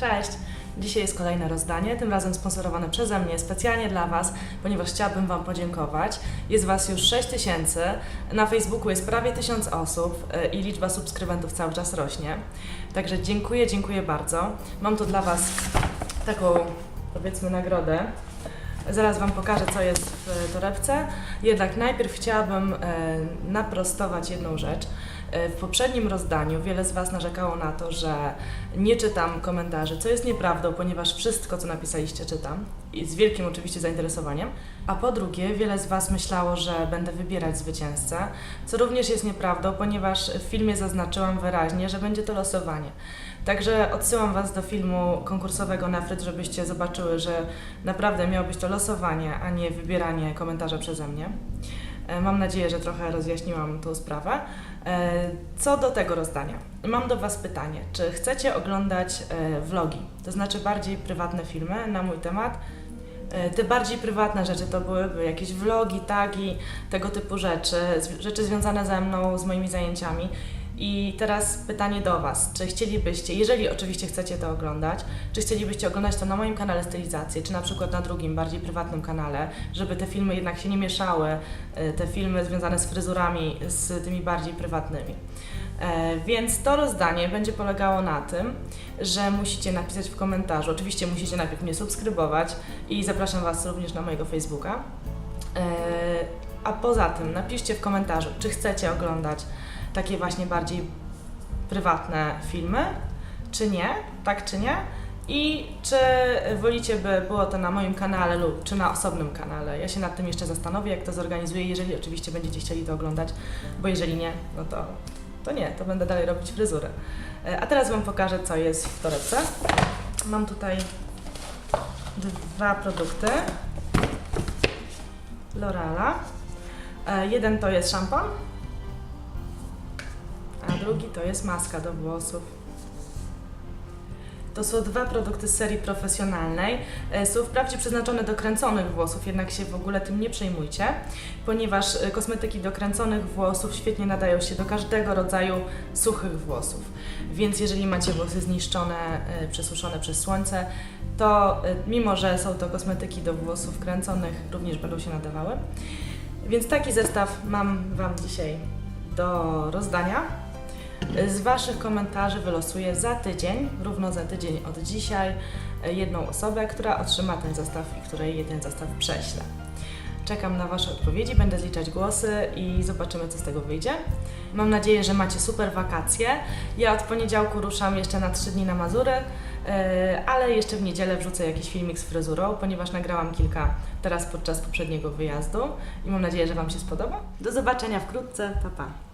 Cześć! Dzisiaj jest kolejne rozdanie, tym razem sponsorowane przeze mnie specjalnie dla Was, ponieważ chciałabym Wam podziękować. Jest Was już 6 tysięcy, na Facebooku jest prawie 1000 osób y, i liczba subskrybentów cały czas rośnie. Także dziękuję, dziękuję bardzo. Mam tu dla Was taką, powiedzmy, nagrodę. Zaraz Wam pokażę, co jest w torebce. Jednak najpierw chciałabym e, naprostować jedną rzecz. E, W poprzednim rozdaniu wiele z Was narzekało na to, że nie czytam komentarzy, co jest nieprawdą, ponieważ wszystko, co napisaliście, czytam i z wielkim oczywiście zainteresowaniem. A po drugie, wiele z Was myślało, że będę wybierać zwycięzcę, co również jest nieprawdą, ponieważ w filmie zaznaczyłam wyraźnie, że będzie to losowanie. Także odsyłam Was do filmu konkursowego Nefryt, żebyście zobaczyły, że naprawdę miało być to losowanie, a nie wybieranie komentarza przeze mnie. E, Mam nadzieję, że trochę rozjaśniłam tą sprawę. E, Co do tego rozdania, mam do Was pytanie. Czy chcecie oglądać e, vlogi, to znaczy bardziej prywatne filmy na mój temat? Te bardziej prywatne rzeczy to byłyby jakieś vlogi, tagi, tego typu rzeczy, rzeczy związane ze mną, z moimi zajęciami. I teraz pytanie do Was, czy chcielibyście, jeżeli oczywiście chcecie to oglądać, czy chcielibyście oglądać to na moim kanale stylizacji, czy na przykład na drugim, bardziej prywatnym kanale, żeby te filmy jednak się nie mieszały, e, te filmy związane z fryzurami, z tymi bardziej prywatnymi. E, Więc to rozdanie będzie polegało na tym, że musicie napisać w komentarzu, oczywiście musicie najpierw mnie subskrybować i zapraszam Was również na mojego Facebooka. E, A poza tym napiszcie w komentarzu, czy chcecie oglądać takie właśnie bardziej prywatne filmy, czy nie, tak czy nie. I czy wolicie, by było to na moim kanale lub czy na osobnym kanale. Ja się nad tym jeszcze zastanowię, jak to zorganizuję, jeżeli oczywiście będziecie chcieli to oglądać, bo jeżeli nie, no to, to nie, to będę dalej robić fryzurę. E, A teraz Wam pokażę, co jest w torebce. Mam tutaj dwa produkty. L'Oreala. E, Jeden to jest szampon, a drugi to jest maska do włosów. To są dwa produkty z serii profesjonalnej. E, Są wprawdzie przeznaczone do kręconych włosów, jednak się w ogóle tym nie przejmujcie, ponieważ e, kosmetyki do kręconych włosów świetnie nadają się do każdego rodzaju suchych włosów. Więc jeżeli macie włosy zniszczone, e, przesuszone przez słońce, to mimo, że są to kosmetyki do włosów kręconych, również będą się nadawały. Więc taki zestaw mam Wam dzisiaj do rozdania. Z Waszych komentarzy wylosuję za tydzień, równo za tydzień od dzisiaj, e, jedną osobę, która otrzyma ten zestaw i której jeden zestaw prześlę. Czekam na Wasze odpowiedzi, będę zliczać głosy i zobaczymy, co z tego wyjdzie. Mam nadzieję, że macie super wakacje. Ja od poniedziałku ruszam jeszcze na 3 dni na Mazury, e, ale jeszcze w niedzielę wrzucę jakiś filmik z fryzurą, ponieważ nagrałam kilka teraz podczas poprzedniego wyjazdu i mam nadzieję, że Wam się spodoba. Do zobaczenia wkrótce, pa pa!